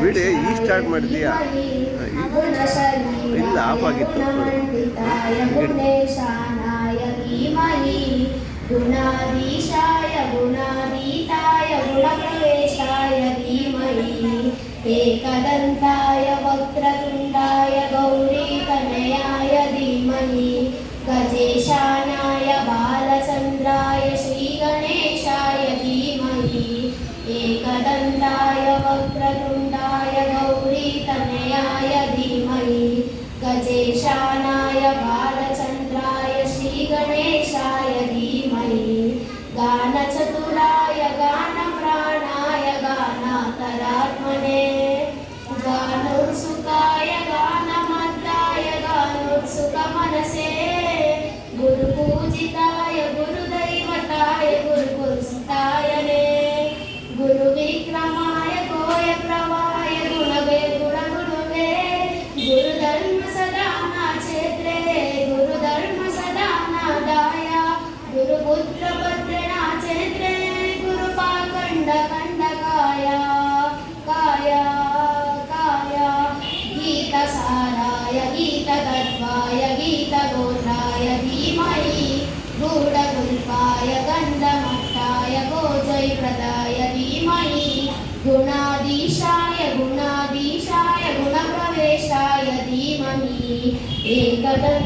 Video ಈ start ಮಾಡಿದ್ಯಾ ಇಲ್ಲ ಆಫ್ ಆಗಿತ್ತು ಗುಣಾಧೀಶಾಯ ಗುಣಾಧೀತಾಯ ಗುಣಪ್ರವೇಶಾಯ ಏಕದಂತಾಯ ವಕ್ರತುಂಡಾಯ ಗೌರೀತನಯಾಯ ಧೀಮಹಿ ಗಜೇಶಾಯ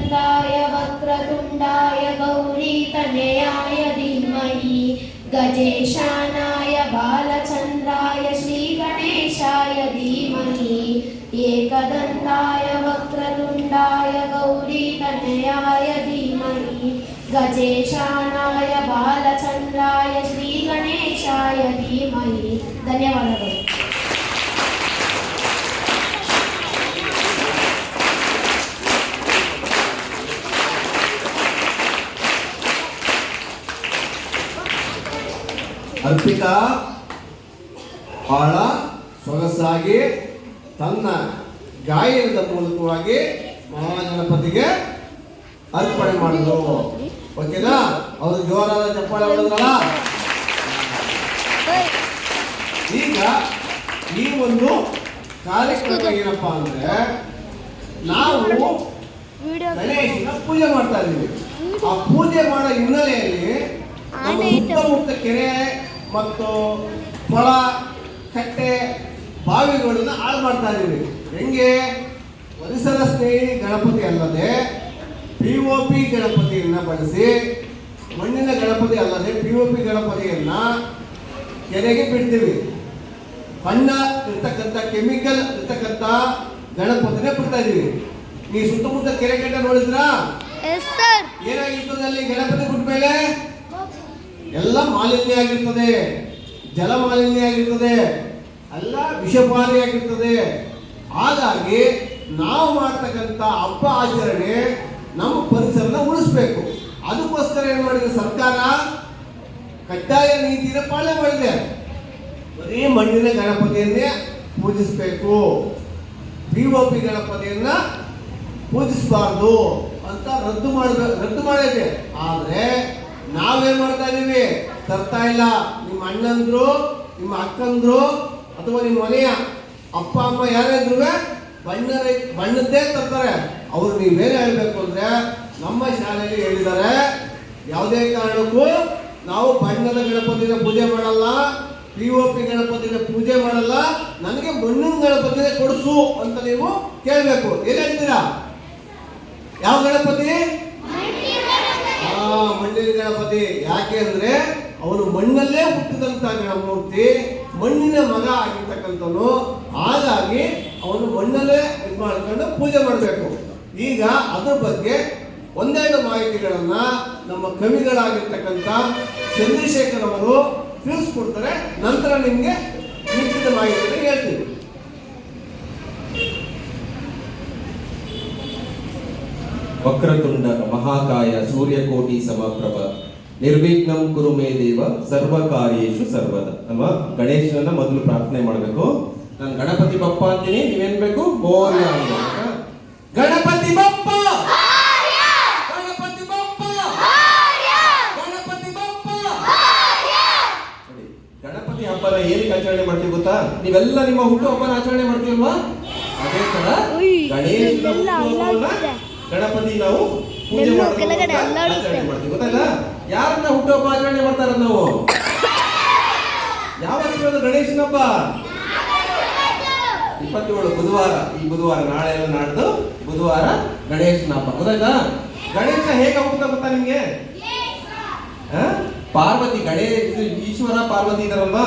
स्कन्दाय वक्रतुण्डाय गौरीतनयाय धीमहि गजेशानाय बालचन्द्राय श्रीगणेशाय धीमहि एकदन्ताय वक्रतुण्डाय गौरीतनयाय धीमहि गजेशानाय बालचन्द्राय श्रीगणेशाय धीमहि धन्यवादः ಅರ್ಪಿತಾ ಬಹಳ ಸೊಗಸಾಗಿ ತನ್ನ ಗಾಯನದ ಮೂಲಕವಾಗಿ ಮಹಾಗಣಪತಿಗೆ ಅರ್ಪಣೆ ಮಾಡಿದ್ರು. ಓಕೆನಾ? ಅವರು ಜೋರಾದ ಚಪ್ಪಾಳೆ ಹೊಡೆದ್ರಲ್ಲ? ಈಗ ಈ ಒಂದು ಕಾರ್ಯಕ್ರಮ ಏನಪ್ಪಾ ಅಂದ್ರೆ ನಾವು ಗಣೇಶನ ಪೂಜೆ ಮಾಡ್ತಾ ಇದ್ದೀವಿ. ಆ ಪೂಜೆ ಮಾಡೋ ಹಿನ್ನೆಲೆಯಲ್ಲಿ ನಮ್ಮ ಸುತ್ತಮುತ್ತ ಕೆರೆ ಮತ್ತು ಕೊಳ ಕಟ್ಟೆ ಬಾವಿಗಳನ್ನು ಹಾಳು ಮಾಡ್ತಾ ಇದ್ದೀವಿ ಹೆಂಗೆ? ಪರಿಸರ ಸ್ನೇಹಿ ಗಣಪತಿ ಅಲ್ಲದೆ ಪಿ ಒ ಪಿ ಗಣಪತಿಯನ್ನ ಬಳಸಿ ಮಣ್ಣಿನ ಗಣಪತಿ ಅಲ್ಲದೆ ಪಿ ಒ ಪಿ ಗಣಪತಿಯನ್ನ ಕೆರೆಗೆ ಬಿಡ್ತೀವಿ. ಬಣ್ಣ ಇರ್ತಕ್ಕಂಥ ಕೆಮಿಕಲ್ ಇರ್ತಕ್ಕಂಥ ಗಣಪತಿನೇ ಬಿಡ್ತಾ ಇದ್ದೀವಿ ನೀವು ಸುತ್ತಮುತ್ತ ಕೆರೆ ಕಟ್ಟೆ ನೋಡಿದ್ರಾ? ಏನಾಗಿತ್ತು ಅಲ್ಲಿ ಗಣಪತಿ ಬಿಟ್ಟ ಮೇಲೆ ಎಲ್ಲ ಮಾಲಿನ್ಯ ಆಗಿರ್ತದೆ, ಜಲ ಮಾಲಿನ್ಯ ಆಗಿರ್ತದೆ, ಎಲ್ಲ ವಿಷಪಾರಿ ಆಗಿರ್ತದೆ. ಹಾಗಾಗಿ ನಾವು ಮಾಡ್ತಕ್ಕಂಥ ಹಬ್ಬ ಆಚರಣೆ ನಮ್ಮ ಪರಿಸರನ ಉಳಿಸ್ಬೇಕು. ಅದಕ್ಕೋಸ್ಕರ ಏನು ಮಾಡಿದೆ ಸರ್ಕಾರ? ಕಡ್ಡಾಯ ನೀತಿನ ಪಾಲನೆ ಮಾಡಿದೆ. ಬರೀ ಮಣ್ಣಿನ ಗಣಪತಿಯನ್ನೇ ಪೂಜಿಸಬೇಕು. ಪಿ ಒ ಪಿ ಗಣಪತಿಯನ್ನ ಪೂಜಿಸಬಾರ್ದು ಅಂತ ರದ್ದು ಮಾಡಬೇಕು ರದ್ದು ಮಾಡಿದೆ. ಆದ್ರೆ ನಾವೇನ್ ಮಾಡ್ತಾ ಇದೀವಿ ತರ್ತಾ ಇಲ್ಲ. ನಿಮ್ಮ ಅಣ್ಣಂದ್ರು, ನಿಮ್ಮ ಅಕ್ಕಂದ್ರು, ಅಥವಾ ನಿಮ್ಮ ಮನೆಯ ಅಪ್ಪ, ಅಮ್ಮ ಯಾರಾದ್ರೂ ಬಣ್ಣ ಬಣ್ಣದ್ದೇ ತರ್ತಾರೆ. ಅವ್ರು ನೀವೇನು ಹೇಳ್ಬೇಕು ಅಂದ್ರೆ, ನಮ್ಮ ಶಾಲೆಯಲ್ಲಿ ಹೇಳಿದ್ದಾರೆ, ಯಾವುದೇ ಕಾರಣಕ್ಕೂ ನಾವು ಬಣ್ಣದ ಗಣಪತಿನ ಪೂಜೆ ಮಾಡಲ್ಲ ಪಿ ಒ ಪಿ ಗಣಪತಿನ ಪೂಜೆ ಮಾಡಲ್ಲ, ನನಗೆ ಮಣ್ಣಿನ ಗಣಪತಿನ ಕೊಡಿಸು ಅಂತ ನೀವು ಕೇಳಬೇಕು. ಏನ್ ಹೇಳ್ತೀರಾ? ಯಾವ ಗಣಪತಿ? ಮಣ್ಣಿನ ಗಣಪತಿ ಯಾಕೆ ಅಂದ್ರೆ ಅವನು ಮಣ್ಣಲ್ಲೇ ಹುಟ್ಟಿದಂತ ಗಣಮೂರ್ತಿ ಮಣ್ಣಿನ ಮಗ ಆಗಿರ್ತಕ್ಕಂಥವನು. ಹಾಗಾಗಿ ಅವನು ಮಣ್ಣಲ್ಲೇ ಇದು ಮಾಡ್ಕೊಂಡು ಪೂಜೆ ಮಾಡಬೇಕು. ಈಗ ಅದ್ರ ಬಗ್ಗೆ ಒಂದೆರಡು ಮಾಹಿತಿಗಳನ್ನ ನಮ್ಮ ಕವಿಗಳಾಗಿರ್ತಕ್ಕಂಥ ಚಂದ್ರಶೇಖರ್ ಅವರು ತಿಳಿಸ್ಕೊಡ್ತಾರೆ. ನಂತರ ನಿಮ್ಗೆ ನಿಶ್ಚಿತ ಮಾಹಿತಿಯನ್ನು ಹೇಳ್ತೀವಿ ವಕ್ರತುಂಡ ಮಹಾಕಾಯ ಸೂರ್ಯಕೋಟಿ ಸಮಪ್ರಭ. ನಿರ್ವಿಘ್ನಂ ಕುರು ಮೇ ದೇವ ಸರ್ವ ಕಾರ್ಯೇಶು ಸರ್ವದ. ನಮ್ಮ ಗಣೇಶನನ್ನ ಮೊದಲು ಪ್ರಾರ್ಥನೆ ಮಾಡಬೇಕು. ನಾನು ಗಣಪತಿ ಬಪ್ಪ ಅಂತೀನಿ ನೀವೇನ್ ಬೇಕು? ಮೋರ್ಯ ಗಣಪತಿ ಬಪ್ಪ! ಗಣಪತಿ ಬಪ್ಪ! ಗಣಪತಿ ಬಪ್ಪ! ನೋಡಿ, ಗಣಪತಿ ಹಬ್ಬದ ಏನಕ್ಕೆ ಆಚರಣೆ ಮಾಡ್ತೀವಿ ಗೊತ್ತಾ? ನೀವೆಲ್ಲ ನಿಮ್ಮ ಹುಟ್ಟುಹಬ್ಬನ ಆಚರಣೆ ಮಾಡ್ತೀವಲ್ವಾ ಅದೇ ತರ ಗಣೇಶನ ಗಣಪತಿ ನಾವು ಪೂಜೆ ಮಾಡೋದು ಕೆಳಗಡೆ ಅಲ್ಲಾಡುತ್ತೆ. ಆಚರಣೆ ಮಾಡ್ತೀವಿ ಗೊತ್ತಲ್ಲ ಯಾರನ್ನ ಹುಟ್ಟುಹಬ್ಬ ಆಚರಣೆ ಮಾಡ್ತಾರ ನಾವು? ಯಾವತ್ತಿರೋದು ಗಣೇಶನಪ್ಪ? ಗಣೇಶನ ಹಬ್ಬ ಇಪ್ಪತ್ತೇಳು ಬುಧವಾರ. ಈ ಬುಧವಾರ ನಾಳೆ ಎಲ್ಲ ನಾಡ್ದು ಬುಧವಾರ ಗಣೇಶನ ಹಬ್ಬ ಗೊತ್ತಾಯ್ತಾ? ಗಣೇಶ ಹೇಗೆ ಹುಟ್ಟುತ್ತಾ ಗೊತ್ತಾ ನಿಮ್ಗೆ? ಪಾರ್ವತಿ ಗಣೇಶ ಈಶ್ವರ ಪಾರ್ವತಿ ಇದಾರಲ್ವಾ?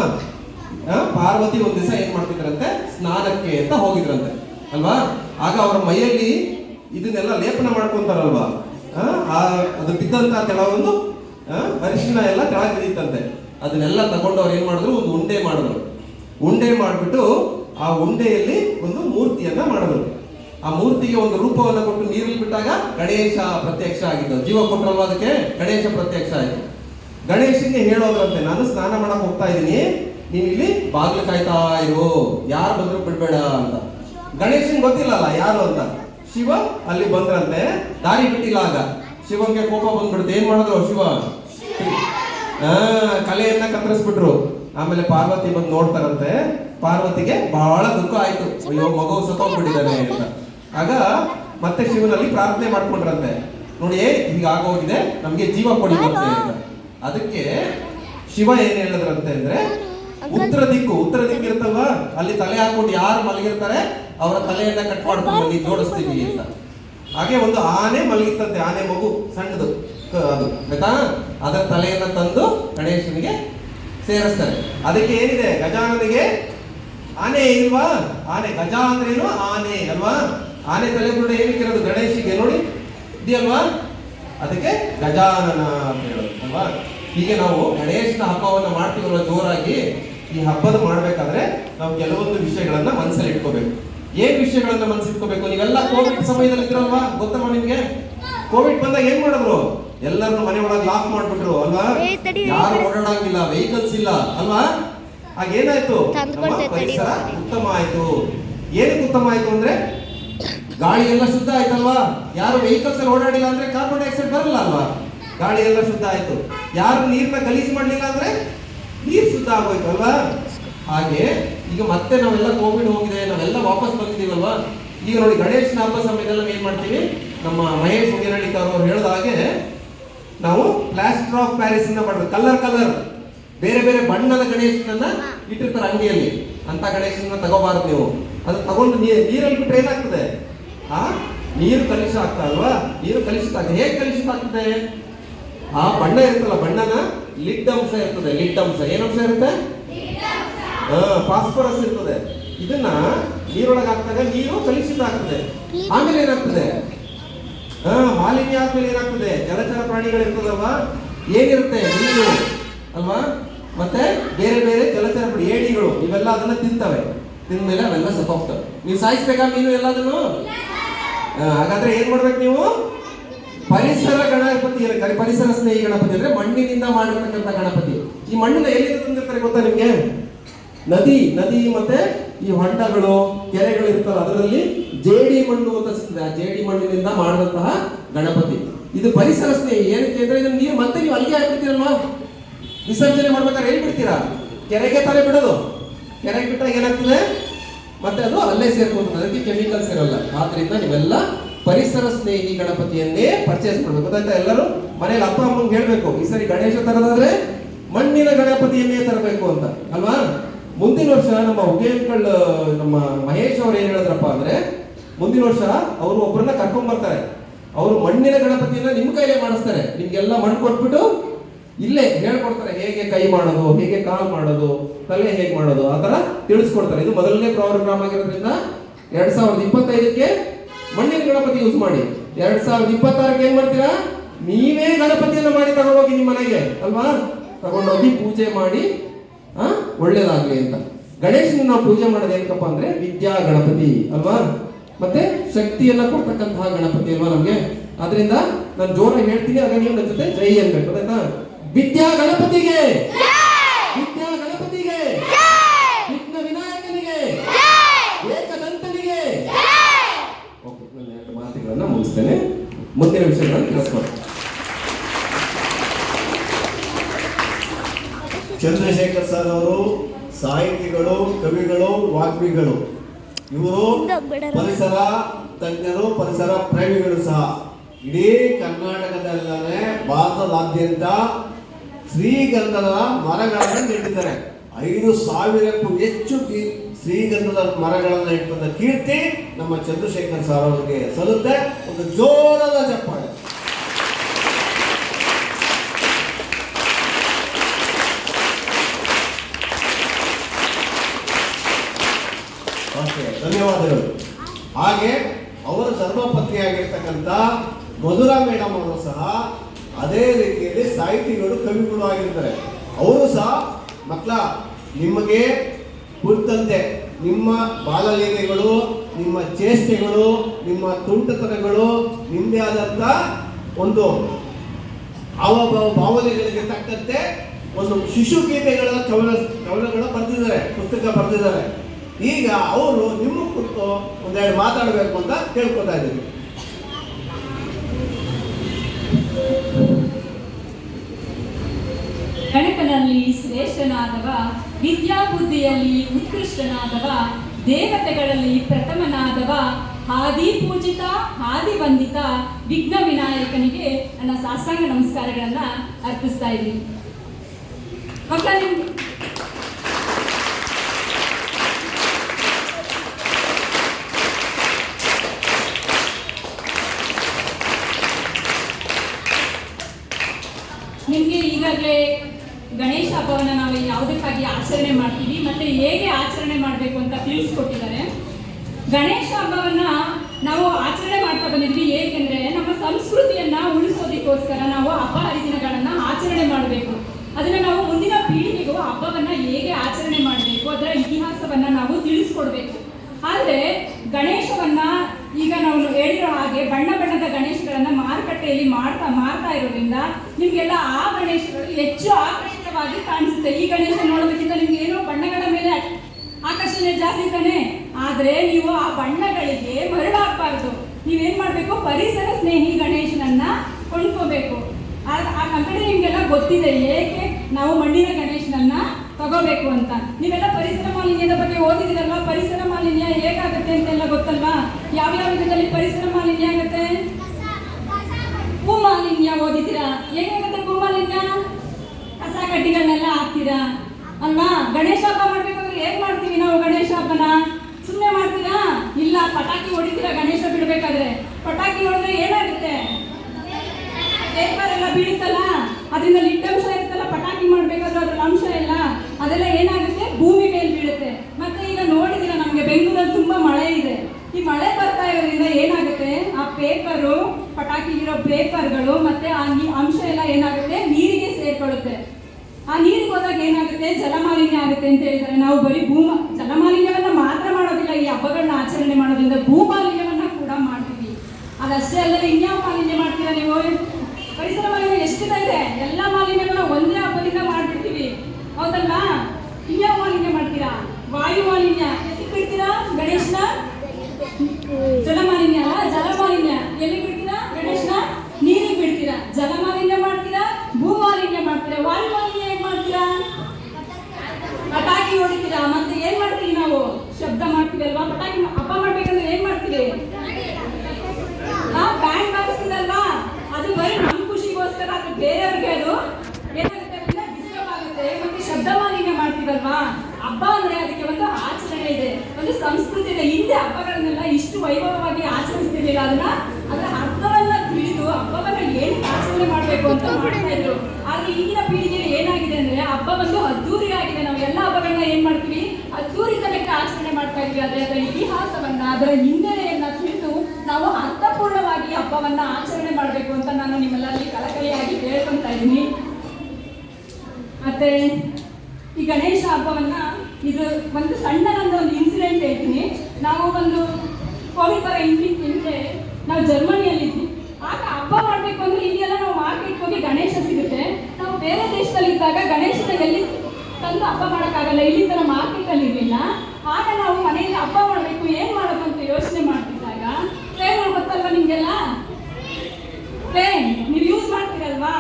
ಪಾರ್ವತಿ ಒಂದ್ ದಿವಸ ಏನ್ ಮಾಡ್ತಿದ್ರಂತೆ? ಸ್ನಾನಕ್ಕೆ ಅಂತ ಹೋಗಿದ್ರಂತೆ. ಅಲ್ವಾ? ಆಗ ಅವರ ಮೈಯಲ್ಲಿ ಇದನ್ನೆಲ್ಲ ಲೇಪನ ಮಾಡ್ಕೊಂತಾರಲ್ವಾ? ಆ? ಅದು ಬಿದ್ದಂತ ಕೆಲವೊಂದು ಅರಿಶಿನ ಎಲ್ಲ ಕೆಳಗೆ ಬಿದ್ದಿತ್ತಂತೆ. ಅದನ್ನೆಲ್ಲ ತಗೊಂಡು ಅವ್ರು ಏನ್ ಮಾಡಿದ್ರು? ಒಂದು ಉಂಡೆ ಮಾಡಿದ್ರು. ಉಂಡೆ ಮಾಡಿಬಿಟ್ಟು ಆ ಉಂಡೆಯಲ್ಲಿ ಒಂದು ಮೂರ್ತಿಯನ್ನ ಮಾಡಿದ್ರು. ಆ ಮೂರ್ತಿಗೆ ಒಂದು ರೂಪವನ್ನು ಕೊಟ್ಟು ನೀರಲ್ಲಿ ಬಿಟ್ಟಾಗ ಗಣೇಶ ಪ್ರತ್ಯಕ್ಷ ಆಗಿದ್ದು. ಜೀವ ಕೊಟ್ಟರಲ್ವಾ ಅದಕ್ಕೆ? ಗಣೇಶ ಪ್ರತ್ಯಕ್ಷ ಆಯ್ತು. ಗಣೇಶನಿಗೆ ಹೇಳೋದ್ರಂತೆ, ನಾನು ಸ್ನಾನ ಮಾಡಕ್ ಹೋಗ್ತಾ ಇದ್ದೀನಿ. ನೀನ್ ಇಲ್ಲಿ ಬಾಗ್ಲು ಕಾಯ್ತಾ ಇರು. ಯಾರು ಬಂದ್ರು ಬಿಡ್ಬೇಡ ಅಂತ. ಗಣೇಶನ್ ಗೊತ್ತಿಲ್ಲಲ್ಲ ಯಾರು ಅಂತ. ಶಿವ ಅಲ್ಲಿ ಬಂದ್ರಂತೆ. ದಾರಿ ಬಿಟ್ಟಿಲ್ಲ ಆಗ. ಶಿವಂಗೆ ಕೋಪ ಬಂದ್ಬಿಡುತ್ತೆ. ಏನ್ ಮಾಡಿದ್ರು ಶಿವ? ಕಲೆಯನ್ನ ಕತ್ತರಿಸ್ಬಿಟ್ರು. ಆಮೇಲೆ ಪಾರ್ವತಿ ಬಂದು ನೋಡ್ತಾರಂತೆ. ಪಾರ್ವತಿಗೆ ಬಹಳ ದುಃಖ ಆಯ್ತು. ಅಯ್ಯೋ, ಮಗು ಸತ್ತೋಗ್ಬಿಟ್ಟಿದ್ದಾನೆ ಅಂತ. ಆಗ ಮತ್ತೆ ಶಿವನಲ್ಲಿ ಪ್ರಾರ್ಥನೆ ಮಾಡ್ಕೊಂಡ್ರಂತೆ. ನೋಡಿ ಈಗ ಆಗೋಗಿದೆ. ನಮ್ಗೆ ಜೀವ ಕೊಡಿ ಅಂತ. ಅದಕ್ಕೆ ಶಿವ ಏನ್ ಹೇಳಿದ್ರಂತೆ ಅಂದ್ರೆ, ಉತ್ತರ ದಿಕ್ಕು ಉತ್ತರ ದಿಕ್ಕು ಇರುತ್ತಲ್ವಾ ಅಲ್ಲಿ ತಲೆ ಹಾಕೊಂಡು ಯಾರು ಮಲಗಿರ್ತಾರೆ? ಅವರ ತಲೆಯನ್ನ ಕಟ್ ಮಾಡ್ಕೊಂಡು ನೀವು ಜೋಡಿಸ್ತೀವಿ ಅಂತ. ಹಾಗೆ ಒಂದು ಆನೆ ಮಲಗಿತ್ತಂತೆ ಆನೆ ಮಗು ಸಣ್ಣದು. ಅದು ಆಯ್ತಾ? ಅದರ ತಲೆಯನ್ನ ತಂದು ಗಣೇಶನಿಗೆ ಸೇರಿಸ್ತಾರೆ. ಅದಕ್ಕೆ ಏನಿದೆ? ಗಜಾನನಿಗೆ ಆನೆ ಇಲ್ವಾ? ಆನೆ ಗಜ ಅಂದ್ರೇನು ಆನೆ ಅಲ್ವಾ? ಆನೆ ತಲೆ ಕೂಡ ಏನಕ್ಕೆ ಇರೋದು ಗಣೇಶಿಗೆ ನೋಡಿ? ಇದೆಯಲ್ವಾ? ಅದಕ್ಕೆ ಗಜಾನನ ಅಂತ ಹೇಳೋದು ಅಲ್ವಾ? ಹೀಗೆ ನಾವು ಗಣೇಶನ ಹಬ್ಬವನ್ನು ಮಾಡ್ತೀವಲ್ಲ ಜೋರಾಗಿ ಈ ಹಬ್ಬದ ಮಾಡಬೇಕಾದ್ರೆ ನಾವು ಕೆಲವೊಂದು ವಿಷಯಗಳನ್ನ ಮನಸ್ಸಲ್ಲಿ ಇಟ್ಕೋಬೇಕು. ಏನ್ ವಿಷಯಗಳನ್ನ ಮನಸ್ಸಿಟ್ಕೋಬೇಕು ನೀವೆಲ್ಲ ಕೋವಿಡ್ ಸಮಯದಲ್ಲಿ ಇದ್ರಲ್ವಾ? ಗೊತ್ತಮ್ಮ ನಿಮ್ಗೆ? ಕೋವಿಡ್ ಬಂದಾಗ ಏನ್ ಮಾಡಿದ್ರು? ಎಲ್ಲರನ್ನು ಮನೆ ಒಳಗೆ ಲಾಕ್ ಮಾಡ್ಬಿಟ್ರು ಅಲ್ವಾ? ಯಾರು ಓಡಾಡಂಗಿಲ್ಲ ವೆಹಿಕಲ್ಸ್ ಇಲ್ಲ ಅಲ್ವಾ? ಆಗ ಏನಾಯ್ತು. ಪರಿಸರ ಉತ್ತಮ ಆಯ್ತು. ಏನಕ್ಕೆ ಉತ್ತಮ ಆಯ್ತು ಅಂದ್ರೆ ಗಾಳಿ ಎಲ್ಲ ಶುದ್ಧ ಆಯ್ತಲ್ವಾ? ಯಾರು ವೆಹಿಕಲ್ಸ್ ಅಲ್ಲಿ ಓಡಾಡಿಲ್ಲ ಅಂದ್ರೆ ಕಾರ್ಬನ್ ಡೈಆಕ್ಸೈಡ್ ಬರಲ್ಲ ಅಲ್ವಾ? ಗಾಳಿ ಎಲ್ಲ ಶುದ್ಧ ಆಯ್ತು. ಯಾರು ನೀರ್ನ ಗಲೀಜು ಮಾಡ್ಲಿಲ್ಲ ಅಂದ್ರೆ ನೀರ್ ಶುದ್ಧ ಆಗೋಯ್ತು ಅಲ್ವಾ? ಹಾಗೆ ಈಗ ಮತ್ತೆ ನಾವೆಲ್ಲ ಕೋವಿಡ್ ಹೋಗಿದೆ ನಾವೆಲ್ಲ ವಾಪಸ್ ಬಂದಿದ್ದೀವಲ್ವಾ? ಈಗ ನೋಡಿ ಗಣೇಶನ ಹಬ್ಬ ಸಮಯದಲ್ಲಿ ನಾವು ಏನ್ ಮಾಡ್ತೀವಿ? ನಮ್ಮ ಮಹೇಶ್ ಮುಗಿನಳ್ಳಿಕರ್ ಅವರು ಹೇಳಿದ ಹಾಗೆ ನಾವು ಪ್ಲಾಸ್ಟರ್ ಆಫ್ ಪ್ಯಾರಿಸ್ ಮಾಡಿದ್ರು ಕಲರ್ ಕಲರ್ ಬೇರೆ ಬೇರೆ ಬಣ್ಣದ ಗಣೇಶನನ್ನ ಇಟ್ಟಿರ್ತಾರೆ ಅಂಗಡಿಯಲ್ಲಿ. ಅಂತ ಗಣೇಶನ ತಗೋಬಾರದು ನೀವು. ಅದು ತಗೊಂಡು ನೀರು ನೀರಲ್ಲಿ ಬಿಟ್ಟರೆ ಏನಾಗ್ತದೆ? ಆ? ನೀರು ಕಲುಷಿತ ಆಗ್ತಾ ಅಲ್ವಾ? ನೀರು ಕಲುಷಿತ ಆಗ್ತದೆ ಹೇಗೆ ಕಲುಷಿತ ಆಗ್ತದೆ? ಆ ಬಣ್ಣ ಇರುತ್ತಲ್ಲ ಬಣ್ಣನ ಲಿಡ್ ಅಂಶ ಇರ್ತದೆ ಲಿಡ್ ಅಂಶ ಏನಂಶ ಇರುತ್ತೆ? ಫಾಸ್ಫರಸ್ ಇರ್ತದೆ. ಇದನ್ನ ನೀರೊಳಗೆ ಹಾಕಿದಾಗ ನೀರು ಕಲುಷಿತ ಆಗ್ತದೆ. ಆಮೇಲೆ ಏನಾಗ್ತದೆ? ಹಾ ಮಾಲಿನ್ಯ ಆದ್ಮೇಲೆ ಏನಾಗ್ತದೆ? ಜಲಚರ ಪ್ರಾಣಿಗಳು ಇರ್ತದಲ್ವಾ ಏನಿರುತ್ತೆ? ನೀರು ಅಲ್ವಾ? ಮತ್ತೆ ಬೇರೆ ಬೇರೆ ಜಲಚರ ಪ್ರಾಣಿ ಏಡಿಗಳು ಇವೆಲ್ಲ ಅದನ್ನ ತಿಂತವೆ. ತಿಂದ್ಮೇಲೆ ಅವೆಲ್ಲ ಸತ್ತೋಗ್ತವೆ. ನೀವು ಸಾಯಿಸ್ಬೇಕಾ ಮೀನು ಎಲ್ಲದನ್ನು? ಹಾಗಾದ್ರೆ ಏನ್ ಮಾಡ್ಬೇಕು ನೀವು? ಪರಿಸರ ಗಣಪತಿ ಪರಿಸರ ಸ್ನೇಹಿ ಗಣಪತಿ ಅಂದ್ರೆ ಮಣ್ಣಿನಿಂದ ಮಾಡಿರ್ತಕ್ಕಂಥ ಗಣಪತಿ. ಈ ಮಣ್ಣಿನ ಎಲ್ಲಿಂದ ತಂದಿರ್ತಾರೆ ಗೊತ್ತಾ ನಿಮ್ಗೆ? ನದಿ ನದಿ ಮತ್ತೆ ಈ ಹೊಂಡಗಳು, ಕೆರೆಗಳು ಇರ್ತಲ್ಲ ಅದರಲ್ಲಿ ಜೇಡಿ ಮಣ್ಣು ಅಂತ ಸಿಗ್ತದೆ. ಆ ಜೇಡಿ ಮಣ್ಣಿನಿಂದ ಮಾಡಿದಂತಹ ಗಣಪತಿ. ಇದು ಪರಿಸರ ಸ್ನೇಹಿ. ಏನಕ್ಕೆ ಅಂದ್ರೆ ಇದನ್ನ ನೀರು ಮತ್ತೆ ನೀವು ಅಲ್ಲಿಗೆ ಹಾಕ್ಬಿಡ್ತೀರಲ್ವಾ? ವಿಸರ್ಜನೆ ಮಾಡ್ಬೇಕಾದ್ರೆ ಎಲ್ಲಿ ಬಿಡ್ತೀರಾ? ಕೆರೆಗೆ ತಲೆ ಬಿಡೋದು. ಕೆರೆಗೆ ಬಿಟ್ಟಾಗ ಏನಾಗ್ತದೆ? ಮತ್ತೆ ಅದು ಅಲ್ಲೇ ಸೇರ್ಕೊಂಡು ಅದಕ್ಕೆ ಕೆಮಿಕಲ್ಸ್ ಇರಲ್ಲ. ಆದ್ರಿಂದ ನೀವೆಲ್ಲ ಪರಿಸರ ಸ್ನೇಹಿ ಗಣಪತಿಯನ್ನೇ ಪರ್ಚೇಸ್ ಮಾಡ್ಬೇಕು. ಅಂತ ಎಲ್ಲರೂ? ಮನೇಲಿ ಅಪ್ಪ, ಅಮ್ಮಂಗೆ ಹೇಳ್ಬೇಕು, ಈ ಸರಿ ಗಣೇಶ ತರದಾದ್ರೆ ಮಣ್ಣಿನ ಗಣಪತಿಯನ್ನೇ ತರಬೇಕು ಅಂತ. ಅಲ್ವಾ? ಮುಂದಿನ ವರ್ಷ ನಮ್ಮ ಉಗೇನ್ಕಳ್ ನಮ್ಮ ಮಹೇಶ್ ಅವ್ರು ಏನ್ ಹೇಳಿದ್ರಪ್ಪ ಅಂದ್ರೆ, ಮುಂದಿನ ವರ್ಷ ಅವರು ಒಬ್ಬರನ್ನ ಕರ್ಕೊಂಡ್ ಬರ್ತಾರೆ. ಅವರು ಮಣ್ಣಿನ ಗಣಪತಿಯನ್ನ ನಿಮ್ ಕೈಲೇ ಮಾಡಿಸ್ತಾರೆ. ನಿಮ್ಗೆಲ್ಲ ಮಣ್ಣು ಕೊಟ್ಬಿಟ್ಟು ಇಲ್ಲೇ ಹೇಳ್ಕೊಡ್ತಾರೆ, ಹೇಗೆ ಕೈ ಮಾಡೋದು, ಹೇಗೆ ಕಾಲ್ ಮಾಡೋದು, ತಲೆ ಹೇಗೆ ಮಾಡೋದು, ಆ ತರ ತಿಳಿಸ್ಕೊಡ್ತಾರೆ. ಇದು ಮೊದಲನೇ ಪ್ರೋಗ್ರಾಮ್ ಆಗಿರೋದ್ರಿಂದ ಎರಡ್ ಸಾವಿರದ ಇಪ್ಪತ್ತೈದಕ್ಕೆ ಮಣ್ಣಿನ ಗಣಪತಿ ಯೂಸ್ ಮಾಡಿ. ಎರಡ್ ಸಾವಿರದ ಇಪ್ಪತ್ತಾರಕ್ಕೆ ಏನ್ ಮಾಡ್ತೀರಾ? ನೀವೇ ಗಣಪತಿಯನ್ನ ಮಾಡಿ ತಗೊಂಡೋಗಿ ನಿಮ್ಮ ಮನೆಗೆ, ಅಲ್ವಾ? ತಗೊಂಡೋಗಿ ಪೂಜೆ ಮಾಡಿ ಒಳ್ಳೇದಾಗ್ಲಿ ಅಂತ. ಗಣೇಶನ ನಾವು ಪೂಜೆ ಮಾಡೋದು ಏನಕ್ಕಪ್ಪ ಅಂದ್ರೆ ವಿದ್ಯಾ ಗಣಪತಿ, ಅಲ್ವಾ? ಮತ್ತೆ ಶಕ್ತಿಯನ್ನ ಕೊಡ್ತಕ್ಕಂತಹ ಗಣಪತಿ, ಅಲ್ವಾ ನಮ್ಗೆ? ಅದರಿಂದ ನಾನು ಜೋರಾಗಿ ಹೇಳ್ತೀನಿ ಆಗ ನೀವು ನನ್ನ ಜೊತೆ ಜೈ ಅನ್ಬೇಕು ಗೊತ್ತಾಯ್ತಾ ವಿದ್ಯಾ ಗಣಪತಿಗೆ ವಿದ್ಯಾ ಗಣಪತಿಗೆ ವಿಘ್ನ ವಿನಾಯಕನಿಗೆ ಏಕದಂತನಿಗೆ ಓಕೆ ನನ್ನ ಎರಡು ಮಾತುಗಳನ್ನ ಮುಗಿಸ್ತೇನೆ ಮುಂದಿನ ವಿಷಯಗಳನ್ನು ತಿಳಿಸ್ಕೊಡ್ತೀನಿ ಸಾಹಿತಿಗಳು ಕವಿಗಳು ವಾಗ್ಮಿಗಳು. ಇವರು ಪರಿಸರ ತಜ್ಞರು ಪರಿಸರ ಪ್ರೇಮಿಗಳು ಸಹ. ಇಡೀ ಕರ್ನಾಟಕದಲ್ಲೇ ಭಾರತದಾದ್ಯಂತ ಶ್ರೀಗಂಧದ ಮರಗಳನ್ನು ನೆಟ್ಟಿದ್ದಾರೆ. ಐದು ಸಾವಿರಕ್ಕೂ ಹೆಚ್ಚು ಶ್ರೀಗಂಧದ ಮರಗಳನ್ನು ಇಟ್ಟಂತ ಕೀರ್ತಿ ನಮ್ಮ ಚಂದ್ರಶೇಖರ್ ಸರ್ ಅವರಿಗೆ ಸಲ್ಲುತ್ತೆ. ಒಂದು ಜೋರದ ಚಪ್ಪಾಳೆ ಓಕೆ ಧನ್ಯವಾದಗಳು. ಹಾಗೆ ಅವರ ಧರ್ಮಪತ್ನಿಯಾಗಿರ್ತಕ್ಕಂಥ ಮಧುರಾ ಮೇಡಮ್ ಅವರು ಸಹ ಅದೇ ರೀತಿಯಲ್ಲಿ ಸಾಹಿತಿಗಳು, ಕವಿಗಳು ಆಗಿರ್ತಾರೆ. ಅವರು ಸಹ ಮಕ್ಕಳ ನಿಮಗೆ ಕುರಿತಂತೆ ನಿಮ್ಮ ಬಾಲಲೀಲೆಗಳು ನಿಮ್ಮ ಚೇಷ್ಟೆಗಳು, ನಿಮ್ಮ ತುಂಟತನಗಳು ನಿಮ್ಮದೇ ಆದಂಥ ಒಂದು ಹಾವಭಾವ ಭಾವನೆಗಳಿಗೆ ತಕ್ಕಂತೆ ಒಂದು ಶಿಶು ಗೀತೆಗಳ ಕವನ ಕವನಗಳು ಬರೆದಿದ್ದಾರೆ, ಪುಸ್ತಕ ಬರೆದಿದ್ದಾರೆ. ಈಗ ಅವರು ನಿಮ್ಮ ಕುರಿತು ಒಂದೆರಡು ಮಾತಾಡಬೇಕು ಅಂತ ಕೇಳ್ಕೊತಾ ಇದ್ದೀವಿ. ಗಣಕನಲ್ಲಿ ಶ್ರೇಷ್ಠನಾದವ, ವಿದ್ಯಾಬುದ್ಧಿಯಲ್ಲಿ ಉತ್ಕೃಷ್ಟನಾದವ, ದೇವತೆಗಳಲ್ಲಿ ಪ್ರಥಮನಾದವ ಹಾದಿ ಪೂಜಿತ ಹಾದಿ ವಂದಿತ ವಿಘ್ನ ವಿನಾಯಕನಿಗೆ ನನ್ನ ಸಾಷ್ಟಾಂಗ ನಮಸ್ಕಾರಗಳನ್ನ ಅರ್ಪಿಸ್ತಾ ಇದ್ದೀನಿ. ಮಕ್ಕಳ ನಿಮ್ ನಿಮಗೆ ಈಗಾಗಲೇ ಗಣೇಶ ಹಬ್ಬವನ್ನು ನಾವು ಯಾವುದಕ್ಕಾಗಿ ಆಚರಣೆ ಮಾಡ್ತೀವಿ. ಮತ್ತೆ ಹೇಗೆ ಆಚರಣೆ ಮಾಡಬೇಕು ಅಂತ ತಿಳಿಸ್ಕೊಟ್ಟಿದ್ದಾರೆ ಗಣೇಶ ಹಬ್ಬವನ್ನ ನಾವು ಆಚರಣೆ ಮಾಡ್ತಾ ಬಂದಿದ್ವಿ. ಏಕೆಂದ್ರೆ ನಮ್ಮ ಸಂಸ್ಕೃತಿಯನ್ನ ಉಳಿಸೋದಕ್ಕೋಸ್ಕರ ನಾವು ಹಬ್ಬ ಹರಿದಿನಗಳನ್ನ ಆಚರಣೆ ಮಾಡಬೇಕು. ಅದನ್ನ ನಾವು ಮುಂದಿನ ಪೀಳಿಗೆಗೂ ಹಬ್ಬವನ್ನ ಹೇಗೆ ಆಚರಣೆ ಮಾಡಬೇಕು, ಅದರ ಇತಿಹಾಸವನ್ನ ನಾವು ತಿಳಿಸ್ಕೊಡ್ಬೇಕು. ಆದ್ರೆ ಗಣೇಶವನ್ನ ಈಗ ನಾವು ಹೇಳಿರೋ ಹಾಗೆ ಬಣ್ಣ ಬಣ್ಣದ ಗಣೇಶಗಳನ್ನ ಮಾರುಕಟ್ಟೆಯಲ್ಲಿ ಮಾಡ್ತಾ ಮಾರ್ತಾ ಇರೋದ್ರಿಂದ ನಿಮ್ಗೆಲ್ಲ ಆ ಗಣೇಶಗಳು ಹೆಚ್ಚು ಆಕರ್ಷಕವಾಗಿ ಕಾಣಿಸುತ್ತೆ. ಈ ಗಣೇಶ ನೋಡೋದಕ್ಕಿಂತ ನಿಮ್ಗೆ ಏನೋ ಬಣ್ಣಗಳ ಮೇಲೆ ಆಕರ್ಷಣೆ ಜಾಸ್ತಿ ತಾನೆ? ಆದ್ರೆ ನೀವು ಆ ಬಣ್ಣಗಳಿಗೆ ಮರಳಾಗಬಾರ್ದು ನೀವೇನ್ ಮಾಡ್ಬೇಕು? ಪರಿಸರ ಸ್ನೇಹಿ ಗಣೇಶನನ್ನ ಕೊಂಡ್ಕೋಬೇಕು. ಆ ಆ ಕಂಕಣ ನಿಮ್ಗೆಲ್ಲ ಗೊತ್ತಿದೆ ಏಕೆ ನಾವು ಮಣ್ಣಿನ ಗಣೇಶನನ್ನ ತಗೋಬೇಕು ಅಂತ. ನೀವೆಲ್ಲ ಪರಿಸರ ಮಾಲಿನ್ಯದ ಬಗ್ಗೆ ಓದಿದಿರಲ್ವಾ ಪರಿಸರ ಮಾಲಿನ್ಯ ಹೇಗಾಗುತ್ತೆ ಅಂತೆಲ್ಲ ಗೊತ್ತಲ್ವಾ? ಯಾವ್ಯಾವ ವಿಧದಲ್ಲಿ ಪರಿಸರ ಮಾಲಿನ್ಯ ಆಗುತ್ತೆ? ಭೂ ಮಾಲಿನ್ಯ ಓದಿದಿರಾ ಹೇಗಾಗುತ್ತೆ ಭೂ ಮಾಲಿನ್ಯ ಕಸ ಕಡ್ಡಿಗಳನ್ನೆಲ್ಲ ಹಾಕ್ತೀರಾ? ಅಲ್ವಾ ಗಣೇಶ ಹಬ್ಬ ಮಾಡ್ಬೇಕಂದ್ರೆ ಹೇಗ್ ಮಾಡ್ತೀವಿ ನಾವು ಗಣೇಶ ಹಬ್ಬನ? ಸುಮ್ಮನೆ ಮಾಡ್ತೀರಾ? ಇಲ್ಲ, ಪಟಾಕಿ ಹೊಡಿತೀರಾ ಗಣೇಶ ಬಿಡ್ಬೇಕಾದ್ರೆ? ಪಟಾಕಿ ಹೊಡೆದ್ರೆ ಏನಾಗುತ್ತೆ? ಪೇಪರ್ ಎಲ್ಲ ಬೀಳುತ್ತಲ್ಲ ಅದರಿಂದ ಲಿಟ್ಟಂಶ ಇರುತ್ತಲ್ಲ, ಪಟಾಕಿ ಮಾಡ್ಬೇಕಾದ್ರೆ ಅದ್ರ ಅಂಶ ಎಲ್ಲ ಅದೆಲ್ಲ ಏನಾಗುತ್ತೆ? ಭೂಮಿ ಮೇಲೆ ಬೀಳುತ್ತೆ. ಮತ್ತೆ ಈಗ ನೋಡಿದಿರ ನಮಗೆ ಬೆಂಗಳೂರಲ್ಲಿ ತುಂಬಾ ಮಳೆ ಇದೆ. ಈ ಮಳೆ ಬರ್ತಾ ಇರೋದ್ರಿಂದ ಏನಾಗುತ್ತೆ? ಆ ಪೇಪರು ಪಟಾಕಿ ಇರೋ ಪೇಪರ್ಗಳು ಮತ್ತೆ ಆ ಅಂಶ ಎಲ್ಲ ಏನಾಗುತ್ತೆ? ನೀರಿಗೆ ಸೇರ್ಕೊಳ್ಳುತ್ತೆ. ಆ ನೀರಿಗೆ ಹೋದಾಗ ಏನಾಗುತ್ತೆ? ಜಲಮಾಲಿನ್ಯ ಆಗುತ್ತೆ ಅಂತ ಹೇಳಿದ್ರೆ ನಾವು ಬರೀ ಭೂಮ, ಜಲಮಾಲಿನ್ಯವನ್ನ ಮಾತ್ರ ಮಾಡೋದಿಲ್ಲ, ಈ ಹಬ್ಬಗಳನ್ನ ಆಚರಣೆ ಮಾಡೋದ್ರಿಂದ ಭೂ ಮಾಲಿನ್ಯವನ್ನ ಕೂಡ ಮಾಡ್ತೀವಿ. ಅದಷ್ಟೇ ಅಲ್ಲದೆ ಇನ್ಯಾವ ಮಾಲಿನ್ಯ ಮಾಡ್ತೀರಾ ನೀವು? ಪರಿಸರ ಮಾಲಿನ್ಯ ಎಷ್ಟಿದ ಇದೆ? ಎಲ್ಲ ಮಾಲಿನ್ಯಗಳನ್ನ ಒಂದೇ ಹಬ್ಬದಿಂದ ಮಾಡ್ಬಿಡ್ತೀವಿ. ಹೌದಲ್ವಾ? ಇನ್ಯಾವ ಮಾಲಿನ್ಯ ಮಾಡ್ತೀರಾ? ವಾಯು ಮಾಲಿನ್ಯ. ಎಲ್ಲಿ ಬಿಡ್ತೀರಾ? ಗಣೇಶನ? ಜಲಮಾಲಿನ್ಯ. ಅಲ್ಲ ಜಲಮಾಲಿನ್ಯ. ಎಲ್ಲಿ ಬಿಡ್ತೀರಾ? ಗಣೇಶನ? ನೀರಿಗೆ ಬಿಡ್ತೀರಾ. ಜಲಮಾಲಿನ್ಯ ಮಾಡ್ತೀರಾ ಭೂ ಮಾಲಿನ್ಯ ಮಾಡ್ತೀರಾ ವಾಯು ಮಾಲಿನ್ಯ ಏನ್ ಮಾಡ್ತೀರಾ ಪಟಾಕಿ ಹೊಡಿತೀರಾ ಮತ್ತೆ ಏನ್ ಮಾಡ್ತೀವಿ ನಾವು ಶಬ್ದ ಮಾಡ್ತೀವಿ ಅಲ್ವಾ ಪಟಾಕಿ ಹಬ್ಬ ಮಾಡ್ಬೇಕಂದ್ರೆ ಏನ್ ಮಾಡ್ತೀವಿ ಆ ಬ್ಯಾಂಡ್ ಬಾರಿಸ್ತೀರಲ್ವಾ ಅದು ಬರೀ ನಮ್ ಖುಷಿಗೋಸ್ಕರ ಅದು ಬೇರೆಯವ್ರಿಗೆ ಅದು ಏನಾಗುತ್ತೆ ಅಂದ್ರೆ ಡಿಸ್ಟರ್ಬ್ ಆಗುತ್ತೆ ಮತ್ತೆ ಶಬ್ದ ಮಾಲಿನ್ಯ ಮಾಡ್ತೀವಲ್ವಾ ಹಬ್ಬ ಅಂದ್ರೆ ಅದಕ್ಕೆ ಒಂದು ಆಚರಣೆ ಇದೆ ಒಂದು ಸಂಸ್ಕೃತಿ ಇದೆ ಹಿಂದೆ ಹಬ್ಬಗಳನ್ನೆಲ್ಲ ಇಷ್ಟು ವೈಭವವಾಗಿ ಅದನ್ನ ಅದರ ಅರ್ಥವನ್ನ ತಿಳಿದು ಹಬ್ಬವನ್ನ ಏನು ಆಚರಣೆ ಮಾಡಬೇಕು ಅಂತ ಮಾಡ್ತಾ ಇದ್ರು. ಆದ್ರೆ ಈಗಿನ ಪೀಳಿಗೆಯಲ್ಲಿ ಏನಾಗಿದೆ ಅಂದ್ರೆ ಹಬ್ಬ ಬಂದು ಅದ್ದೂರಿ ಆಗಿದೆ. ನಾವು ಎಲ್ಲ ಹಬ್ಬಗಳನ್ನ ಏನ್ ಮಾಡ್ತೀವಿ? ಅದ್ದೂರಿತನಕ್ಕೆ ಆಚರಣೆ ಮಾಡ್ತಾ ಇದ್ವಿ. ಅದ್ರ ಅದರ ಇತಿಹಾಸವನ್ನ ಅದರ ಹಿನ್ನೆಲೆಯನ್ನ ತಿಳಿದು ನಾವು ಅರ್ಥಪೂರ್ಣವಾಗಿ ಹಬ್ಬವನ್ನ ಆಚರಣೆ ಮಾಡಬೇಕು ಅಂತ ನಾನು ನಿಮ್ಮೆಲ್ಲರಲ್ಲಿ ಕಳಕಳಿಯಾಗಿ ಕೇಳ್ಕೊಂತ ಇದ್ದೀನಿ. ಮತ್ತೆ ಈ ಗಣೇಶ ಹಬ್ಬವನ್ನ ಇದು ಒಂದು ಸಣ್ಣದೊಂದು ಒಂದು ಇನ್ಸಿಡೆಂಟ್ ಹೇಳ್ತೀನಿ. ನಾವು ಒಂದು ಕೋವಿಡ್ ಬರ ಇಂಡಿ ಹಿಂದೆ ನಾವು ಜರ್ಮನಿಯಲ್ಲಿದ್ವಿ. ಆಗ ಹಬ್ಬ ಮಾಡಬೇಕು ಅಂದ್ರೆ ಇಲ್ಲೆಲ್ಲ ನಾವು ಮಾರ್ಕೆಟ್ ಹೋಗಿ ಗಣೇಶ ಸಿಗುತ್ತೆ. ನಾವು ಬೇರೆ ದೇಶದಲ್ಲಿ ಇದ್ದಾಗ ಗಣೇಶನ ಎಲ್ಲಿ ತಂದು ಹಬ್ಬ ಮಾಡೋಕ್ಕಾಗಲ್ಲ, ಇಲ್ಲಿ ತರ ಮಾರ್ಕೆಟ್ ಅಲ್ಲಿ ಇರಲಿಲ್ಲ. ಆಗ ನಾವು ಮನೆಯಲ್ಲಿ ಹಬ್ಬ ಮಾಡಬೇಕು, ಏನ್ ಮಾಡೋದು ಅಂತ ಯೋಚನೆ ಮಾಡ್ತಿದ್ದಾಗ ಫ್ಲೇವರ್ ಗೊತ್ತಲ್ವಾ ನಿಮ್ಗೆಲ್ಲ? ಕ್ಲೇ ನೀವು ಯೂಸ್ ಮಾಡ್ತೀರಲ್ವಾ?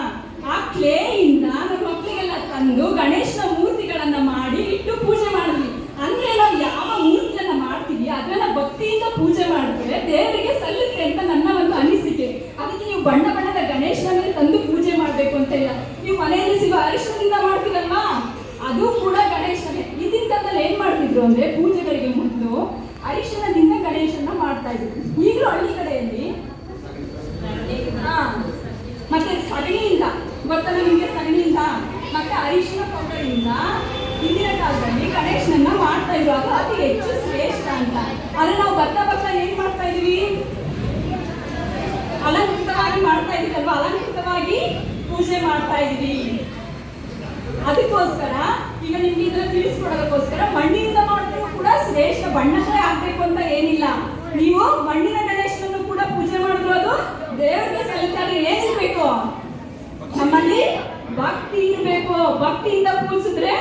ಆ ಕ್ಲೇಯಿಂದ ನಮ್ಮ ಮಕ್ಕಳಿಗೆಲ್ಲ ತಂದು ಗಣೇಶನ ಮೂರ್ತಿಗಳನ್ನ ಮಾಡಿ ಇಟ್ಟು ಪೂಜೆ ಮಾಡ್ತಿದ್ರು ಅಂದ್ರೆ ಪೂಜೆಗಳಿಗೆ ಮೊದಲು ಅರಿಶಿನದಿಂದ ಗಣೇಶನ ಮಾಡ್ತಾ ಇದ್ರು. ಈಗಲೂ ಹಳ್ಳಿ ಕಡೆಯಲ್ಲಿ ಮತ್ತೆ ಸಗಣಿಯಿಂದ ಗೊತ್ತಲ್ಲ ನಿಮಗೆ ಸಗಣಿಯಿಂದ ಮತ್ತೆ ಅರಿಶಿನ ಪೌಡರಿಂದ ಹಿಂದಿನ ಕಾಲದಲ್ಲಿ ಗಣೇಶನನ್ನ ಮಾಡ್ತಾ ಇದ್ರು ಅದು ಅತಿ ಹೆಚ್ಚು ಶ್ರೇಷ್ಠ ಅಂತ. ಆದ್ರೆ ನಾವು ಬರ್ತಾ ಬರ್ತಾ ಏನ್ ಮಾಡ್ತಾ ಇದೀವಿ ಅಲಂಕೃತವಾಗಿ ಮಾಡ್ತಾ ಇದೀವಲ್ವಾ? ಅಲಂಕೃತವಾಗಿ ಪೂಜೆ ಮಾಡ್ತಾ ಇದೀವಿ. ಅದಕ್ಕೋಸ್ಕರ ಈಗ ನಿಮ್ಗೆ ಇದನ್ನ ತಿಳಿಸ್ಕೊಡೋದಕ್ಕೋಸ್ಕರ ಮಣ್ಣಿನಿಂದ ಮಾಡಿದ್ರು ಕೂಡ ಶ್ರೇಷ್ಠ ಬಣ್ಣಗಳೇ ಆಗ್ಬೇಕು ಅಂತ ಏನಿಲ್ಲ. ನೀವು ಮಣ್ಣಿನ ಗಣೇಶನನ್ನು ಕೂಡ ಪೂಜೆ ಮಾಡಿದ್ರು ಅದು ದೇವರಿಗೆ ಸಲ್ಲಿಸಿದ್ರೆ ಏನಿರ್ಬೇಕು ನಮ್ಮಲ್ಲಿ ಭಕ್ತಿ ಇರಬೇಕು. ಭಕ್ತಿಯಿಂದ ಪೂಜಿಸಿದ್ರೆ